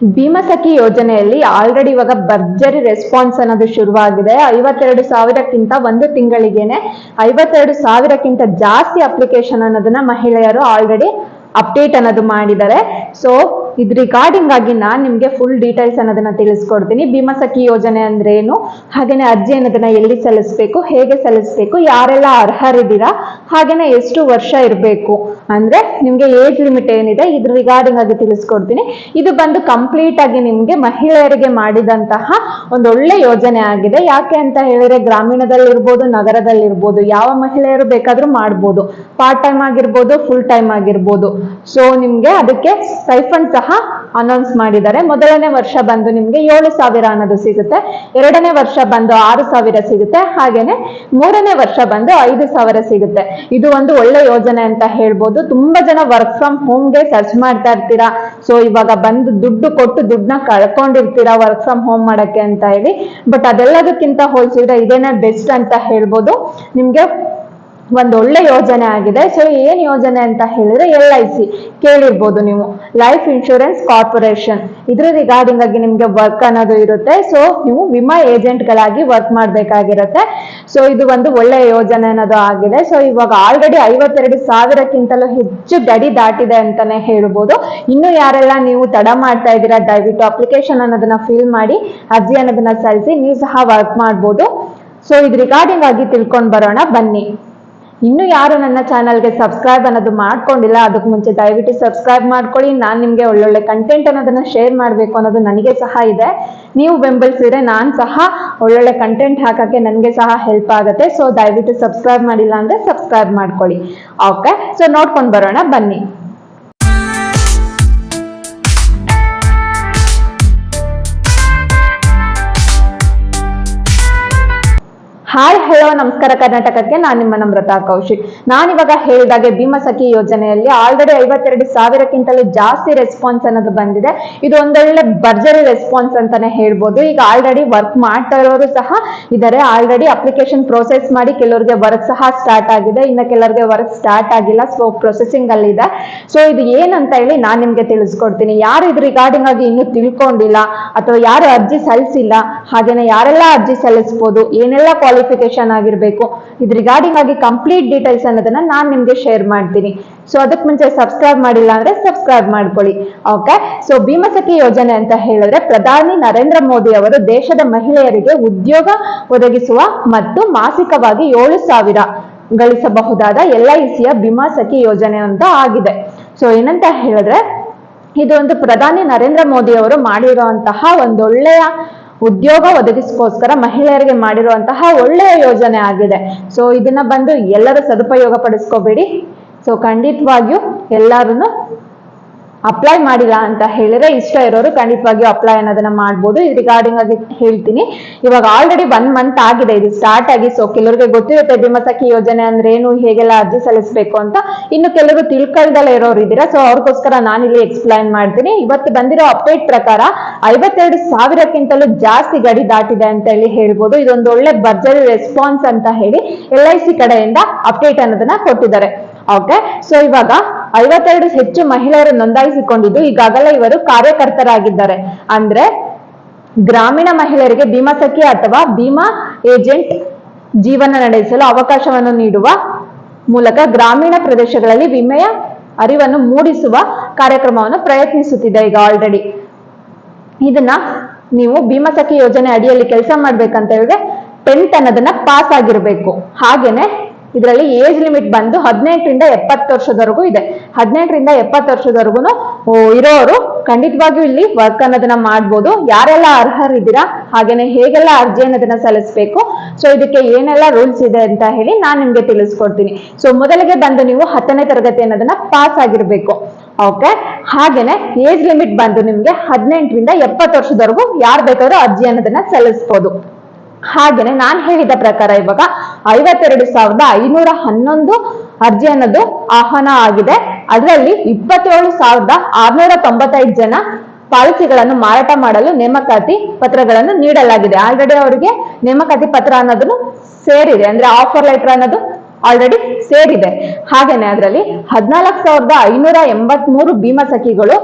ಭೀಮಸಖಿ ಯೋಜನೆಯಲ್ಲಿ ಆಲ್ರೆಡಿ ಇವಾಗ ಭರ್ಜರಿ ರೆಸ್ಪಾನ್ಸ್ ಅನ್ನೋದು ಶುರುವಾಗಿದೆ. ಐವತ್ತೆರಡು ಸಾವಿರಕ್ಕಿಂತ ಒಂದು ತಿಂಗಳಿಗೆನೆ ಐವತ್ತೆರಡು ಸಾವಿರಕ್ಕಿಂತ ಜಾಸ್ತಿ ಅಪ್ಲಿಕೇಶನ್ ಅನ್ನೋದನ್ನ ಮಹಿಳೆಯರು ಆಲ್ರೆಡಿ ಅಪ್ಡೇಟ್ ಅನ್ನೋದು ಮಾಡಿದ್ದಾರೆ. ಸೊ ಇದ್ ರಿಗಾರ್ಡಿಂಗ್ ಆಗಿ ನಾನು ನಿಮ್ಗೆ ಫುಲ್ ಡೀಟೇಲ್ಸ್ ಅನ್ನೋದನ್ನ ತಿಳಿಸ್ಕೊಡ್ತೀನಿ. ಭೀಮಸಖಿ ಯೋಜನೆ ಅಂದ್ರೆ ಏನು? ಹಾಗೇನೆ ಅರ್ಜಿ ಅನ್ನೋದನ್ನ ಎಲ್ಲಿ ಸಲ್ಲಿಸ್ಬೇಕು? ಹೇಗೆ ಸಲ್ಲಿಸ್ಬೇಕು? ಯಾರೆಲ್ಲ ಅರ್ಹರಿದ್ದೀರಾ? ಹಾಗೇನೆ ಎಷ್ಟು ವರ್ಷ ಇರಬೇಕು? ಅಂದ್ರೆ ನಿಮ್ಗೆ ಏಜ್ ಲಿಮಿಟ್ ಏನಿದೆ ಇದ್ರ ರಿಗಾರ್ಡಿಂಗ್ ಆಗಿ ತಿಳಿಸ್ಕೊಡ್ತೀನಿ. ಇದು ಬಂದು ಕಂಪ್ಲೀಟ್ ಆಗಿ ನಿಮ್ಗೆ ಮಹಿಳೆಯರಿಗೆ ಮಾಡಿದಂತಹ ಒಳ್ಳೆ ಯೋಜನೆ ಆಗಿದೆ. ಯಾಕೆ ಅಂತ ಹೇಳಿದ್ರೆ, ಗ್ರಾಮೀಣದಲ್ಲಿರ್ಬೋದು, ನಗರದಲ್ಲಿರ್ಬೋದು, ಯಾವ ಮಹಿಳೆಯರು ಬೇಕಾದ್ರೂ ಮಾಡ್ಬೋದು. ಪಾರ್ಟ್ ಟೈಮ್ ಆಗಿರ್ಬೋದು ಫುಲ್ ಟೈಮ್ ಆಗಿರ್ಬೋದು. ಸೊ ನಿಮ್ಗೆ ಅದಕ್ಕೆ ಸ್ಟೈಫಂಡ್ ಸಹ ಅನೌನ್ಸ್ ಮಾಡಿದ್ದಾರೆ. ಮೊದಲನೇ ವರ್ಷ ಬಂದು ನಿಮ್ಗೆ ಏಳು ಸಾವಿರ ಅನ್ನೋದು ಸಿಗುತ್ತೆ. ಎರಡನೇ ವರ್ಷ ಬಂದು ಆರು ಸಾವಿರ ಸಿಗುತ್ತೆ. ಹಾಗೇನೆ ಮೂರನೇ ವರ್ಷ ಬಂದು ಐದು ಸಾವಿರ ಸಿಗುತ್ತೆ. ಇದು ಒಂದು ಒಳ್ಳೆ ಯೋಜನೆ ಅಂತ ಹೇಳ್ಬೋದು. ತುಂಬಾ ಜನ ವರ್ಕ್ ಫ್ರಮ್ ಹೋಮ್ಗೆ ಸರ್ಚ್ ಮಾಡ್ತಾ ಇರ್ತೀರಾ. ಸೊ ಇವಾಗ ಬಂದು ದುಡ್ಡು ಕೊಟ್ಟು ದುಡ್ಡನ್ನ ಕಳ್ಕೊಂಡಿರ್ತೀರಾ ವರ್ಕ್ ಫ್ರಮ್ ಹೋಮ್ ಮಾಡಕ್ಕೆ ಅಂತ ಹೇಳಿ. ಬಟ್ ಅದೆಲ್ಲದಕ್ಕಿಂತ ಹೋಲಿಸಿದ್ರೆ ಇದೇನೇ ಬೆಸ್ಟ್ ಅಂತ ಹೇಳ್ಬೋದು. ನಿಮ್ಗೆ ಒಂದು ಒಳ್ಳೆ ಯೋಜನೆ ಆಗಿದೆ. ಸೊ ಏನ್ ಯೋಜನೆ ಅಂತ ಹೇಳಿದ್ರೆ ಎಲ್ ಐ ಸಿ ಕೇಳಿರ್ಬೋದು ನೀವು. ಲೈಫ್ ಇನ್ಶೂರೆನ್ಸ್ ಕಾರ್ಪೊರೇಷನ್ ಇದ್ರ ರಿಗಾರ್ಡಿಂಗ್ ಆಗಿ ನಿಮ್ಗೆ ವರ್ಕ್ ಅನ್ನೋದು ಇರುತ್ತೆ. ಸೊ ನೀವು ವಿಮಾ ಏಜೆಂಟ್ ಗಳಾಗಿ ವರ್ಕ್ ಮಾಡ್ಬೇಕಾಗಿರುತ್ತೆ. ಸೊ ಇದು ಒಂದು ಒಳ್ಳೆ ಯೋಜನೆ ಅನ್ನೋದು ಆಗಿದೆ. ಸೊ ಇವಾಗ ಆಲ್ರೆಡಿ ಐವತ್ತೆರಡು ಸಾವಿರಕ್ಕಿಂತಲೂ ಹೆಚ್ಚು ಗಡಿ ದಾಟಿದೆ ಅಂತಾನೆ ಹೇಳ್ಬೋದು. ಇನ್ನು ಯಾರೆಲ್ಲ ನೀವು ತಡ ಮಾಡ್ತಾ ಇದ್ದೀರಾ, ದಯವಿಟ್ಟು ಅಪ್ಲಿಕೇಶನ್ ಅನ್ನೋದನ್ನ ಫಿಲ್ ಮಾಡಿ, ಅರ್ಜಿ ಅನ್ನೋದನ್ನ ಸಲ್ಲಿಸಿ, ನೀವು ಸಹ ವರ್ಕ್ ಮಾಡ್ಬೋದು. ಸೊ ಇದು ರಿಗಾರ್ಡಿಂಗ್ ಆಗಿ ತಿಳ್ಕೊಂಡ್ ಬರೋಣ. ಬನ್ನಿ. ಇನ್ನು ಯಾರು ನನ್ನ ಚಾನಲ್ಗೆ ಸಬ್ಸ್ಕ್ರೈಬ್ ಅನ್ನೋದು ಮಾಡ್ಕೊಂಡಿಲ್ಲ, ಅದಕ್ಕೆ ಮುಂಚೆ ದಯವಿಟ್ಟು ಸಬ್ಸ್ಕ್ರೈಬ್ ಮಾಡ್ಕೊಳ್ಳಿ. ನಾನು ನಿಮಗೆ ಒಳ್ಳೊಳ್ಳೆ ಕಂಟೆಂಟ್ ಅನ್ನೋದನ್ನ ಶೇರ್ ಮಾಡಬೇಕು ಅನ್ನೋದು ನನಗೆ ಸಹ ಇದೆ. ನೀವು ಬೆಂಬಲಿಸಿದ್ರೆ ನಾನು ಸಹ ಒಳ್ಳೊಳ್ಳೆ ಕಂಟೆಂಟ್ ಹಾಕೋಕ್ಕೆ ನನಗೆ ಸಹ ಹೆಲ್ಪ್ ಆಗುತ್ತೆ. ಸೊ ದಯವಿಟ್ಟು ಸಬ್ಸ್ಕ್ರೈಬ್ ಮಾಡಿಲ್ಲ ಅಂದರೆ ಸಬ್ಸ್ಕ್ರೈಬ್ ಮಾಡ್ಕೊಳ್ಳಿ. ಓಕೆ ಸೊ ನೋಡ್ಕೊಂಡು ಬರೋಣ. ಬನ್ನಿ. ನಮಸ್ಕಾರ ಕರ್ನಾಟಕಕ್ಕೆ. ನಾನು ನಿಮ್ಮ ನಮ್ರತಾ ಕೌಶಿಕ್. ನಾನಿವಾಗ ಹೇಳಿದಾಗೆ ಭೀಮಸಖಿ ಯೋಜನೆಯಲ್ಲಿ ಆಲ್ರೆಡಿ ಐವತ್ತೆರಡು ಸಾವಿರಕ್ಕಿಂತಲೂ ಜಾಸ್ತಿ ರೆಸ್ಪಾನ್ಸ್ ಅನ್ನೋದು ಬಂದಿದೆ. ಇದು ಒಂದೊಳ್ಳೆ ಭರ್ಜರಿ ರೆಸ್ಪಾನ್ಸ್ ಅಂತಾನೆ ಹೇಳ್ಬೋದು. ಈಗ ಆಲ್ರೆಡಿ ವರ್ಕ್ ಮಾಡ್ತಾ ಇರೋರು ಸಹ ಇದಾರೆ. ಆಲ್ರೆಡಿ ಅಪ್ಲಿಕೇಶನ್ ಪ್ರೋಸೆಸ್ ಮಾಡಿ ಕೆಲವರಿಗೆ ವರ್ಕ್ ಸಹ ಸ್ಟಾರ್ಟ್ ಆಗಿದೆ. ಇನ್ನು ಕೆಲವರಿಗೆ ವರ್ಕ್ ಸ್ಟಾರ್ಟ್ ಆಗಿಲ್ಲ. ಸೊ ಪ್ರೊಸೆಸಿಂಗ್ ಅಲ್ಲಿ ಇದೆ. ಸೊ ಇದು ಏನಂತ ಹೇಳಿ ನಾನು ನಿಮ್ಗೆ ತಿಳಿಸ್ಕೊಡ್ತೀನಿ. ಯಾರು ಇದ್ರ ರಿಗಾರ್ಡಿಂಗ್ ಆಗಿ ಇನ್ನೂ ತಿಳ್ಕೊಂಡಿಲ್ಲ ಅಥವಾ ಯಾರು ಅರ್ಜಿ ಸಲ್ಲಿಸಿಲ್ಲ, ಹಾಗೇನೆ ಯಾರೆಲ್ಲ ಅರ್ಜಿ ಸಲ್ಲಿಸ್ಬೋದು, ಏನೆಲ್ಲ ಕ್ವಾಲಿಫಿಕೇಶನ್ ಆಗಿರ್ಬೇಕು ಇದು ರಿಗಾರ್ಡಿಂಗ್ ಆಗಿ ಕಂಪ್ಲೀಟ್ ಡೀಟೇಲ್ಸ್ ಅನ್ನೋದನ್ನ ನಾನ್ ನಿಮ್ಗೆ ಶೇರ್ ಮಾಡ್ತೀನಿ. ಸೊ ಅದಕ್ಕೆ ಮುಂಚೆ ಸಬ್ಸ್ಕ್ರೈಬ್ ಮಾಡಿಲ್ಲ ಅಂದ್ರೆ ಸಬ್ಸ್ಕ್ರೈಬ್ ಮಾಡ್ಕೊಳ್ಳಿ. ಓಕೆ ಸೊ ಭೀಮಸಖಿ ಯೋಜನೆ ಅಂತ ಹೇಳಿದ್ರೆ ಪ್ರಧಾನಿ ನರೇಂದ್ರ ಮೋದಿ ಅವರು ದೇಶದ ಮಹಿಳೆಯರಿಗೆ ಉದ್ಯೋಗ ಒದಗಿಸುವ ಮತ್ತು ಮಾಸಿಕವಾಗಿ ಏಳು ಸಾವಿರ ಗಳಿಸಬಹುದಾದ ಎಲ್ ಐ ಸಿಯ ಭೀಮಾಸಖಿ ಯೋಜನೆ ಅಂತ ಆಗಿದೆ. ಸೊ ಏನಂತ ಹೇಳಿದ್ರೆ, ಇದು ಒಂದು ಪ್ರಧಾನಿ ನರೇಂದ್ರ ಮೋದಿ ಅವರು ಮಾಡಿರುವಂತಹ ಒಂದೊಳ್ಳೆಯ ಉದ್ಯೋಗ ಒದಗಿಸ್ಕೋಸ್ಕರ ಮಹಿಳೆಯರಿಗೆ ಮಾಡಿರುವಂತಹ ಒಳ್ಳೆಯ ಯೋಜನೆ ಆಗಿದೆ. ಸೊ ಇದನ್ನ ಬಂದು ಎಲ್ಲರೂ ಸದುಪಯೋಗ ಪಡಿಸ್ಕೋಬೇಡಿ. ಸೊ ಖಂಡಿತವಾಗಿಯೂ ಎಲ್ಲರೂ ಅಪ್ಲೈ ಮಾಡಿಲ್ಲ ಅಂತ ಹೇಳಿದ್ರೆ ಇಷ್ಟ ಇರೋರು ಖಂಡಿತವಾಗಿಯೂ ಅಪ್ಲೈ ಅನ್ನೋದನ್ನ ಮಾಡ್ಬೋದು. ಇದು ರಿಗಾರ್ಡಿಂಗ್ ಆಗಿ ಹೇಳ್ತೀನಿ. ಇವಾಗ ಆಲ್ರೆಡಿ ಒನ್ ಮಂತ್ ಆಗಿದೆ. ಇದು ಸ್ಟಾರ್ಟ್ ಆಗಿ ಸೊ ಕೆಲವರಿಗೆ ಗೊತ್ತಿರುತ್ತೆ, ಭೀಮಸಖಿ ಯೋಜನೆ ಅಂದ್ರೆ ಏನು, ಹೇಗೆಲ್ಲ ಅರ್ಜಿ ಸಲ್ಲಿಸಬೇಕು ಅಂತ. ಇನ್ನು ಕೆಲವರು ತಿಳ್ಕೊಳ್ದಲ್ಲ ಇರೋರು ಇದ್ದೀರಾ ಸೊ ಅವ್ರಿಗೋಸ್ಕರ ಇಲ್ಲಿ ಎಕ್ಸ್ಪ್ಲೈನ್ ಮಾಡ್ತೀನಿ. ಇವತ್ತು ಬಂದಿರೋ ಅಪ್ಡೇಟ್ ಪ್ರಕಾರ ಐವತ್ತೆರಡು ಸಾವಿರಕ್ಕಿಂತಲೂ ಜಾಸ್ತಿ ಗಡಿ ದಾಟಿದೆ ಅಂತ ಹೇಳಿ ಹೇಳ್ಬೋದು. ಇದೊಂದು ಒಳ್ಳೆ ಭರ್ಜರಿ ರೆಸ್ಪಾನ್ಸ್ ಅಂತ ಹೇಳಿ ಎಲ್ ಐ ಸಿ ಕಡೆಯಿಂದ ಅಪ್ಡೇಟ್ ಅನ್ನೋದನ್ನ ಕೊಟ್ಟಿದ್ದಾರೆ. ಓಕೆ ಸೊ ಇವಾಗ ಐವತ್ತೆರಡು ಹೆಚ್ಚು ಮಹಿಳೆಯರು ನೋಂದಾಯಿಸಿಕೊಂಡಿದ್ದು, ಈಗಾಗಲೇ ಇವರು ಕಾರ್ಯಕರ್ತರಾಗಿದ್ದಾರೆ. ಅಂದ್ರೆ, ಗ್ರಾಮೀಣ ಮಹಿಳೆಯರಿಗೆ ಭೀಮಾಸಖಿ ಅಥವಾ ಭೀಮಾ ಏಜೆಂಟ್ ಜೀವನ ನಡೆಸಲು ಅವಕಾಶವನ್ನು ನೀಡುವ ಮೂಲಕ ಗ್ರಾಮೀಣ ಪ್ರದೇಶಗಳಲ್ಲಿ ವಿಮೆಯ ಅರಿವನ್ನು ಮೂಡಿಸುವ ಕಾರ್ಯಕ್ರಮವನ್ನು ಪ್ರಯತ್ನಿಸುತ್ತಿದೆ ಈಗ ಆಲ್ರೆಡಿ ಇದನ್ನ ನೀವು ಭೀಮಸಖಿ ಯೋಜನೆ ಅಡಿಯಲ್ಲಿ ಕೆಲಸ ಮಾಡ್ಬೇಕಂತ ಹೇಳಿದ್ರೆ ಟೆಂತ್ ಅನ್ನೋದನ್ನ ಪಾಸ್ ಆಗಿರ್ಬೇಕು. ಹಾಗೇನೆ ಇದರಲ್ಲಿ ಏಜ್ ಲಿಮಿಟ್ ಬಂದು ಹದಿನೆಂಟರಿಂದ ಎಪ್ಪತ್ತು ವರ್ಷದವರೆಗೂ ಇದೆ. ಹದಿನೆಂಟರಿಂದ ಎಪ್ಪತ್ತು ವರ್ಷದವರೆಗೂ ಇರೋರು ಖಂಡಿತವಾಗಿಯೂ ಇಲ್ಲಿ ವರ್ಕ್ ಅನ್ನೋದನ್ನ ಮಾಡ್ಬೋದು. ಯಾರೆಲ್ಲ ಅರ್ಹರಿದ್ದೀರಾ, ಹಾಗೇನೆ ಹೇಗೆಲ್ಲ ಅರ್ಜಿ ಅನ್ನೋದನ್ನ ಸಲ್ಲಿಸಬೇಕು. ಸೊ ಇದಕ್ಕೆ ಏನೆಲ್ಲ ರೂಲ್ಸ್ ಇದೆ ಅಂತ ಹೇಳಿ ನಾನು ನಿಮ್ಗೆ ತಿಳಿಸ್ಕೊಡ್ತೀನಿ. ಸೊ ಮೊದಲಿಗೆ ಬಂದು ನೀವು ಹತ್ತನೇ ತರಗತಿ ಅನ್ನೋದನ್ನ ಪಾಸ್ ಆಗಿರ್ಬೇಕು. ಓಕೆ ಹಾಗೇನೆ ಏಜ್ ಲಿಮಿಟ್ ಬಂದು ನಿಮ್ಗೆ ಹದಿನೆಂಟರಿಂದ ಎಪ್ಪತ್ತು ವರ್ಷದವರೆಗೂ ಯಾರು ಬೇಕಾದ್ರೂ ಅರ್ಜಿ ಅನ್ನೋದನ್ನ ಸಲ್ಲಿಸ್ಬೋದು. ಹಾಗೇನೆ ನಾನ್ ಹೇಳಿದ ಪ್ರಕಾರ ಇವಾಗ ಐವತ್ತೆರಡು ಸಾವಿರದ ಐನೂರ ಹನ್ನೊಂದು ಅರ್ಜಿ ಅನ್ನೋದು ಆಹ್ವಾನ ಆಗಿದೆ. ಅದರಲ್ಲಿ ಇಪ್ಪತ್ತೇಳು ಸಾವಿರದ ಆರ್ನೂರ ತೊಂಬತ್ತೈದು ಜನ ಪಾಲಿಸಿಗಳನ್ನು ಮಾರಾಟ ಮಾಡಲು ನೇಮಕಾತಿ ಪತ್ರಗಳನ್ನು ನೀಡಲಾಗಿದೆ. ಆಲ್ರೆಡಿ ಅವರಿಗೆ ನೇಮಕಾತಿ ಪತ್ರ ಅನ್ನೋದನ್ನು ಸೇರಿದೆ. ಅಂದ್ರೆ ಆಫರ್ ಲೆಟರ್ ಅನ್ನೋದು ಆಲ್ರೆಡಿ ಸೇರಿದೆ. ಹಾಗೇನೆ ಅದರಲ್ಲಿ ಹದಿನಾಲ್ಕು ಸಾವಿರದ ಐನೂರ ಎಂಬತ್ಮೂರು ಭೀಮಸಖಿಗಳು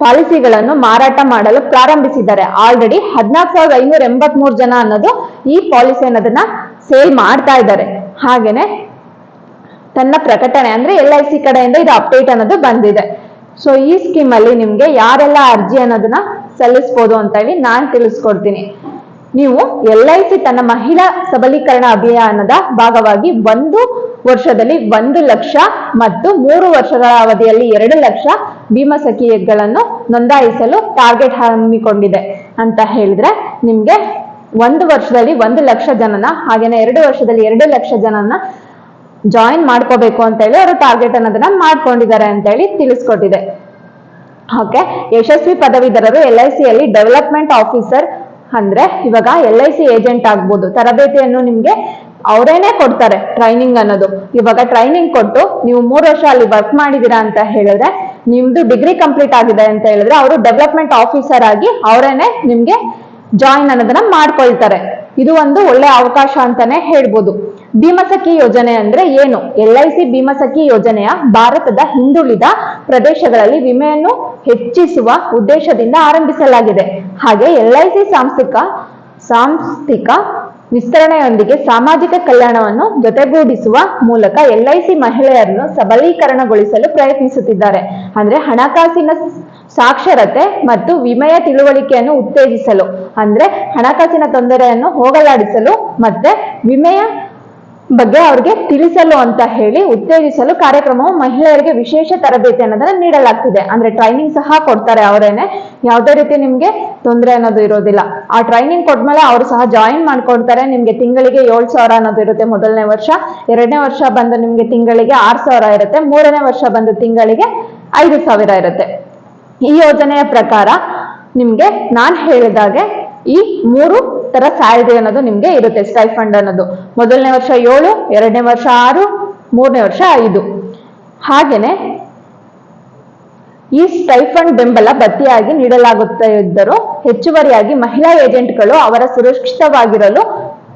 ಪಾಲಿಸಿಗಳನ್ನು ಮಾರಾಟ ಮಾಡಲು ಪ್ರಾರಂಭಿಸಿದ್ದಾರೆ. ಆಲ್ರೆಡಿ ಹದಿನಾಲ್ಕು ಸಾವಿರದ ಐನೂರ ಎಂಬತ್ಮೂರು ಜನ ಅನ್ನೋದು ಈ ಪಾಲಿಸಿ ಅನ್ನೋದನ್ನ ಸೇಲ್ ಮಾಡ್ತಾ ಇದ್ದಾರೆ. ಹಾಗೇನೆ ತನ್ನ ಪ್ರಕಟಣೆ ಅಂದ್ರೆ ಎಲ್ ಐ ಸಿ ಕಡೆಯಿಂದ ಇದು ಅಪ್ಡೇಟ್ ಅನ್ನೋದು ಬಂದಿದೆ. ಸೊ ಈ ಸ್ಕೀಮ್ ಅಲ್ಲಿ ನಿಮ್ಗೆ ಯಾರೆಲ್ಲ ಅರ್ಜಿ ಅನ್ನೋದನ್ನ ಸಲ್ಲಿಸಬಹುದು ಅಂತ ಹೇಳಿ ನಾನ್ ತಿಳಿಸ್ಕೊಡ್ತೀನಿ. ನೀವು ಎಲ್ ಐ ಸಿ ತನ್ನ ಮಹಿಳಾ ಸಬಲೀಕರಣ ಅಭಿಯಾನದ ಭಾಗವಾಗಿ ಒಂದು ವರ್ಷದಲ್ಲಿ ಒಂದು ಲಕ್ಷ ಮತ್ತು ಮೂರು ವರ್ಷಗಳ ಅವಧಿಯಲ್ಲಿ ಎರಡು ಲಕ್ಷ ಭೀಮಾ ಸಖಿಗಳನ್ನು ನೋಂದಾಯಿಸಲು ಟಾರ್ಗೆಟ್ ಹಮ್ಮಿಕೊಂಡಿದೆ ಅಂತ ಹೇಳಿದ್ರೆ ನಿಮ್ಗೆ ಒಂದು ವರ್ಷದಲ್ಲಿ ಒಂದು ಲಕ್ಷ ಜನನ, ಹಾಗೇನೆ ಎರಡು ವರ್ಷದಲ್ಲಿ ಎರಡು ಲಕ್ಷ ಜನನ ಜಾಯಿನ್ ಮಾಡ್ಕೋಬೇಕು ಅಂತ ಹೇಳಿ ಅವರು ಟಾರ್ಗೆಟ್ ಅನ್ನೋದನ್ನ ಮಾಡ್ಕೊಂಡಿದ್ದಾರೆ ಅಂತ ಹೇಳಿ ತಿಳಿಸ್ಕೊಟ್ಟಿದೆ. ಓಕೆ ಯಶಸ್ವಿ ಪದವೀಧರರು ಎಲ್ ಐ ಸಿಯಲ್ಲಿ ಡೆವಲಪ್ಮೆಂಟ್ ಆಫೀಸರ್ ಅಂದ್ರೆ ಇವಾಗ ಎಲ್ ಐ ಸಿ ಏಜೆಂಟ್ ಆಗ್ಬೋದು. ತರಬೇತಿಯನ್ನು ನಿಮ್ಗೆ ಅವರೇನೆ ಕೊಡ್ತಾರೆ ಟ್ರೈನಿಂಗ್ ಅನ್ನೋದು. ಇವಾಗ ಟ್ರೈನಿಂಗ್ ಕೊಟ್ಟು ನೀವು ಮೂರು ವರ್ಷ ಅಲ್ಲಿ ವರ್ಕ್ ಮಾಡಿದೀರಾ ಅಂತ ಹೇಳಿದ್ರೆ ನಿಮ್ದು ಡಿಗ್ರಿ ಕಂಪ್ಲೀಟ್ ಆಗಿದೆ ಅಂತ ಹೇಳಿದ್ರೆ ಅವರು ಡೆವಲಪ್ಮೆಂಟ್ ಆಫೀಸರ್ ಆಗಿ ಅವರೇನೆ ನಿಮ್ಗೆ ಜಾಯಿನ್ ಅನ್ನೋದನ್ನ ಮಾಡ್ಕೊಳ್ತಾರೆ. ಇದು ಒಂದು ಒಳ್ಳೆ ಅವಕಾಶ ಅಂತಾನೆ ಹೇಳ್ಬೋದು. ಭೀಮಸಖಿ ಯೋಜನೆ ಅಂದ್ರೆ ಏನು? ಎಲ್ ಐ ಸಿ ಭೀಮಸಖಿ ಯೋಜನೆಯ ಭಾರತದ ಹಿಂದುಳಿದ ಪ್ರದೇಶಗಳಲ್ಲಿ ವಿಮೆಯನ್ನು ಹೆಚ್ಚಿಸುವ ಉದ್ದೇಶದಿಂದ ಆರಂಭಿಸಲಾಗಿದೆ. ಹಾಗೆ ಎಲ್ ಐ ಸಿ ಸಾಂಸ್ಥಿಕ ಸಾಂಸ್ಥಿಕ ವಿಸ್ತರಣೆಯೊಂದಿಗೆ ಸಾಮಾಜಿಕ ಕಲ್ಯಾಣವನ್ನು ಜೊತೆಗೂಡಿಸುವ ಮೂಲಕ ಎಲ್ ಐ ಸಿ ಮಹಿಳೆಯರನ್ನು ಸಬಲೀಕರಣಗೊಳಿಸಲು ಪ್ರಯತ್ನಿಸುತ್ತಿದ್ದಾರೆ. ಅಂದ್ರೆ ಹಣಕಾಸಿನ ಸಾಕ್ಷರತೆ ಮತ್ತು ವಿಮೆಯ ತಿಳುವಳಿಕೆಯನ್ನು ಉತ್ತೇಜಿಸಲು. ಅಂದ್ರೆ ಹಣಕಾಸಿನ ತೊಂದರೆಯನ್ನು ಹೋಗಲಾಡಿಸಲು ಮತ್ತೆ ವಿಮೆಯ ಬಗ್ಗೆ ಅವ್ರಿಗೆ ತಿಳಿಸಲು ಅಂತ ಹೇಳಿ ಉತ್ತೇಜಿಸಲು ಕಾರ್ಯಕ್ರಮವು ಮಹಿಳೆಯರಿಗೆ ವಿಶೇಷ ತರಬೇತಿ ಅನ್ನೋದನ್ನ ನೀಡಲಾಗ್ತಿದೆ. ಅಂದ್ರೆ ಟ್ರೈನಿಂಗ್ ಸಹ ಕೊಡ್ತಾರೆ ಅವರೇನೆ. ಯಾವುದೇ ರೀತಿ ನಿಮ್ಗೆ ತೊಂದರೆ ಅನ್ನೋದು ಇರೋದಿಲ್ಲ. ಆ ಟ್ರೈನಿಂಗ್ ಕೊಟ್ಮೇಲೆ ಅವರು ಸಹ ಜಾಯಿನ್ ಮಾಡ್ಕೊಡ್ತಾರೆ ನಿಮ್ಗೆ ತಿಂಗಳಿಗೆ ಏಳ್ ಸಾವಿರ ಅನ್ನೋದು ಇರುತ್ತೆ ಮೊದಲನೇ ವರ್ಷ. ಎರಡನೇ ವರ್ಷ ಬಂದು ನಿಮ್ಗೆ ತಿಂಗಳಿಗೆ ಆರ್ ಸಾವಿರ ಇರುತ್ತೆ. ಮೂರನೇ ವರ್ಷ ಬಂದು ತಿಂಗಳಿಗೆ ಐದು ಸಾವಿರ ಇರುತ್ತೆ. ಈ ಯೋಜನೆಯ ಪ್ರಕಾರ ನಿಮ್ಗೆ ನಾನ್ ಹೇಳಿದಾಗೆ ಈ ಮೂರು ತರ ಸ್ಯಾಲ್ರಿ ಅನ್ನೋದು ನಿಮ್ಗೆ ಇರುತ್ತೆ ಸ್ಟೈಫಂಡ್ ಅನ್ನೋದು. ಮೊದಲನೇ ವರ್ಷ ಏಳು, ಎರಡನೇ ವರ್ಷ ಆರು, ಮೂರನೇ ವರ್ಷ ಐದು. ಹಾಗೇನೆ ಈ ಸ್ಟೈಫಂಡ್ ಬೆಂಬಲ ಭತ್ತಿಯಾಗಿ ನೀಡಲಾಗುತ್ತಿದ್ದರೂ ಹೆಚ್ಚುವರಿಯಾಗಿ ಮಹಿಳಾ ಏಜೆಂಟ್ಗಳು ಅವರ ಸುರಕ್ಷಿತವಾಗಿರಲು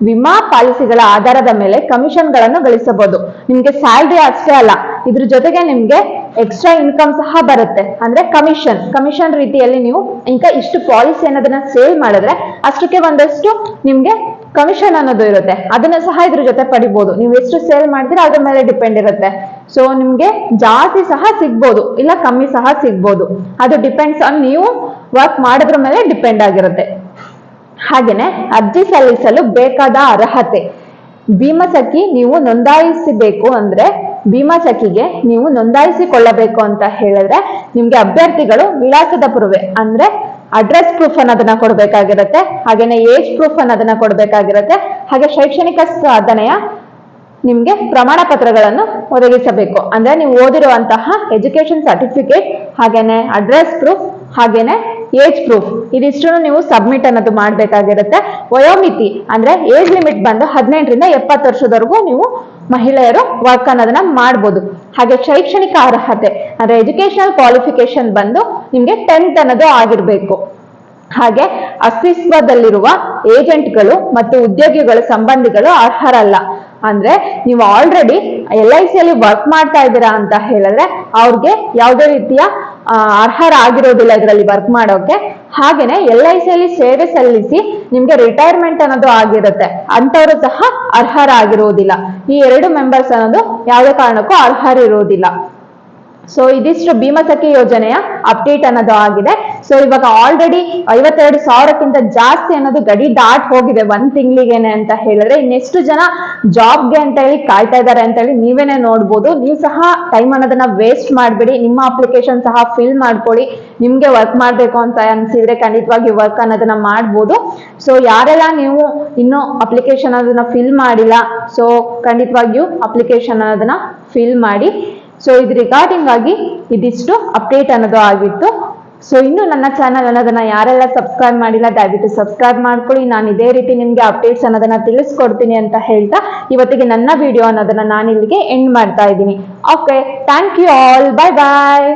ವಿಮಾ ಪಾಲಿಸಿಗಳ ಆಧಾರದ ಮೇಲೆ ಕಮಿಷನ್ಗಳನ್ನು ಗಳಿಸಬಹುದು. ನಿಮ್ಗೆ ಸ್ಯಾಲ್ರಿ ಅಷ್ಟೇ ಅಲ್ಲ ಇದ್ರ ಜೊತೆಗೆ ನಿಮ್ಗೆ ಎಕ್ಸ್ಟ್ರಾ ಇನ್ಕಮ್ ಸಹ ಬರುತ್ತೆ. ಅಂದ್ರೆ ಕಮಿಷನ್ ಕಮಿಷನ್ ರೀತಿಯಲ್ಲಿ ನೀವು ಇಂಕ ಇಷ್ಟು ಪಾಲಿಸಿ ಅನ್ನೋದನ್ನ ಸೇಲ್ ಮಾಡಿದ್ರೆ ಅಷ್ಟಕ್ಕೆ ಒಂದಷ್ಟು ನಿಮ್ಗೆ ಕಮಿಷನ್ ಅನ್ನೋದು ಇರುತ್ತೆ. ಅದನ್ನ ಸಹ ಇದ್ರ ಜೊತೆ ಪಡಿಬಹುದು ನೀವು ಎಷ್ಟು ಸೇಲ್ ಮಾಡ್ತೀರಾ ಅದ್ರ ಮೇಲೆ ಡಿಪೆಂಡ್ ಇರುತ್ತೆ. ಸೊ ನಿಮ್ಗೆ ಜಾಸ್ತಿ ಸಹ ಸಿಗ್ಬೋದು. ಇಲ್ಲ ಕಮ್ಮಿ ಸಹ ಸಿಗ್ಬೋದು. ಅದು ಡಿಪೆಂಡ್ಸ್ ಆನ್ ನೀವು ವರ್ಕ್ ಮಾಡೋದ್ರ ಮೇಲೆ ಡಿಪೆಂಡ್ ಆಗಿರುತ್ತೆ. ಹಾಗೇನೆ ಅರ್ಜಿ ಸಲ್ಲಿಸಲು ಬೇಕಾದ ಅರ್ಹತೆ. ಭೀಮಸಖಿ ನೀವು ನೋಂದಾಯಿಸಬೇಕು ಅಂದ್ರೆ ಭೀಮಸಖಿಗೆ ನೀವು ನೋಂದಾಯಿಸಿಕೊಳ್ಳಬೇಕು ಅಂತ ಹೇಳಿದ್ರೆ ನಿಮ್ಗೆ ಅಭ್ಯರ್ಥಿಗಳು ವಿಳಾಸದ ಪುರುವೆ ಅಂದ್ರೆ ಅಡ್ರೆಸ್ ಪ್ರೂಫ್ ಅನ್ನೋದನ್ನ ಕೊಡ್ಬೇಕಾಗಿರುತ್ತೆ, ಹಾಗೇನೆ ಏಜ್ ಪ್ರೂಫ್ ಅನ್ನೋದನ್ನ ಕೊಡ್ಬೇಕಾಗಿರುತ್ತೆ, ಹಾಗೆ ಶೈಕ್ಷಣಿಕ ಸಾಧನೆಯ ನಿಮ್ಗೆ ಪ್ರಮಾಣ ಪತ್ರಗಳನ್ನು ಒದಗಿಸಬೇಕು. ಅಂದ್ರೆ ನೀವು ಓದಿರುವಂತಹ ಎಜುಕೇಶನ್ ಸರ್ಟಿಫಿಕೇಟ್ ಹಾಗೇನೆ ಅಡ್ರೆಸ್ ಪ್ರೂಫ್ ಹಾಗೇನೆ ಏಜ್ ಪ್ರೂಫ್ ಇದಿಷ್ಟು ನೀವು ಸಬ್ಮಿಟ್ ಅನ್ನೋದು ಮಾಡಬೇಕಾಗಿರುತ್ತೆ. ವಯೋಮಿತಿ ಅಂದ್ರೆ ಏಜ್ ಲಿಮಿಟ್ ಬಂದು ಹದಿನೆಂಟರಿಂದ ಎಪ್ಪತ್ತು ವರ್ಷದವರೆಗೂ ನೀವು ಮಹಿಳೆಯರು ವರ್ಕ್ ಅನ್ನೋದನ್ನ ಮಾಡ್ಬೋದು. ಹಾಗೆ ಶೈಕ್ಷಣಿಕ ಅರ್ಹತೆ ಅಂದ್ರೆ ಎಜುಕೇಶನಲ್ ಕ್ವಾಲಿಫಿಕೇಶನ್ ಬಂದು ನಿಮ್ಗೆ ಟೆಂತ್ ಅನ್ನೋದು ಆಗಿರ್ಬೇಕು. ಹಾಗೆ ಅಸ್ತಿತ್ವದಲ್ಲಿರುವ ಏಜೆಂಟ್ಗಳು ಮತ್ತು ಉದ್ಯೋಗಿಗಳ, ಸಂಬಂಧಿಗಳು ಅರ್ಹರಲ್ಲ. ಅಂದ್ರೆ ನೀವು ಆಲ್ರೆಡಿ ಎಲ್ ಐ ಸಿಯಲ್ಲಿ ವರ್ಕ್ ಮಾಡ್ತಾ ಇದ್ದೀರಾ ಅಂತ ಹೇಳಿದ್ರೆ ಅವ್ರಿಗೆ ಯಾವುದೇ ರೀತಿಯ ಅರ್ಹರಾಗಿರೋದಿಲ್ಲ ಇದರಲ್ಲಿ ವರ್ಕ್ ಮಾಡೋಕೆ. ಹಾಗೇನೆ ಎಲ್ ಐ ಸಿಯಲ್ಲಿ ಸೇವೆ ಸಲ್ಲಿಸಿ ನಿಮ್ಗೆ ರಿಟೈರ್ಮೆಂಟ್ ಅನ್ನೋದು ಆಗಿರುತ್ತೆ. ಅಂತವರು ಸಹ ಅರ್ಹರಾಗಿರುವುದಿಲ್ಲ ಈ ಎರಡು ಮೆಂಬರ್ಸ್ ಅನ್ನೋದು ಯಾವುದೇ ಕಾರಣಕ್ಕೂ ಅರ್ಹರಿರುವುದಿಲ್ಲ ಸೊ ಇದಿಷ್ಟು ಭೀಮಸಖಿ ಯೋಜನೆಯ ಅಪ್ಡೇಟ್ ಅನ್ನೋದು ಆಗಿದೆ. ಸೊ ಇವಾಗ ಆಲ್ರೆಡಿ ಐವತ್ತೆರಡು ಸಾವಿರಕ್ಕಿಂತ ಜಾಸ್ತಿ ಅನ್ನೋದು ಗಡಿ ದಾಟ್ ಹೋಗಿದೆ. ಒಂದ್ ತಿಂಗಳಿಗೆನೆ ಅಂತ ಹೇಳಿದ್ರೆ ಇನ್ನೆಷ್ಟು ಜನ ಜಾಬ್ಗೆ ಅಂತ ಹೇಳಿ ಕಾಯ್ತಾ ಇದ್ದಾರೆ ಅಂತ ಹೇಳಿ ನೀವೇನೆ ನೋಡ್ಬೋದು. ನೀವು ಸಹ ಟೈಮ್ ಅನ್ನೋದನ್ನ ವೇಸ್ಟ್ ಮಾಡಬೇಡಿ. ನಿಮ್ಮ ಅಪ್ಲಿಕೇಶನ್ ಸಹ ಫಿಲ್ ಮಾಡ್ಕೊಳ್ಳಿ. ನಿಮ್ಗೆ ವರ್ಕ್ ಮಾಡ್ಬೇಕು ಅಂತ ಅನ್ಸಿದ್ರೆ ಖಂಡಿತವಾಗಿ ವರ್ಕ್ ಅನ್ನೋದನ್ನ ಮಾಡ್ಬೋದು. ಸೊ ಯಾರೆಲ್ಲ ನೀವು ಇನ್ನೂ ಅಪ್ಲಿಕೇಶನ್ ಅನ್ನೋದನ್ನ ಫಿಲ್ ಮಾಡಿಲ್ಲ ಸೊ ಖಂಡಿತವಾಗಿಯೂ ಅಪ್ಲಿಕೇಶನ್ ಅನ್ನೋದನ್ನ ಫಿಲ್ ಮಾಡಿ ಸೊ ಇದು ರಿಗಾರ್ಡಿಂಗ್ ಆಗಿ ಇದಿಷ್ಟು ಅಪ್ಡೇಟ್ ಅನ್ನೋದು ಆಗಿತ್ತು. ಸೊ ಇನ್ನು ನನ್ನ ಚಾನಲ್ ಅನ್ನೋದನ್ನ ಯಾರೆಲ್ಲ ಸಬ್ಸ್ಕ್ರೈಬ್ ಮಾಡಿಲ್ಲ, ದಯವಿಟ್ಟು ಸಬ್ಸ್ಕ್ರೈಬ್ ಮಾಡ್ಕೊಳ್ಳಿ. ನಾನು ಇದೇ ರೀತಿ ನಿಮಗೆ ಅಪ್ಡೇಟ್ಸ್ ಅನ್ನೋದನ್ನ ತಿಳಿಸ್ಕೊಡ್ತೀನಿ ಅಂತ ಹೇಳ್ತಾ, ಇವತ್ತಿಗೆ ನನ್ನ ವಿಡಿಯೋ ಅನ್ನೋದನ್ನ ನಾನು ಇಲ್ಲಿಗೆ ಎಂಡ್ ಮಾಡ್ತಾ ಇದ್ದೀನಿ. Okay thank you all bye bye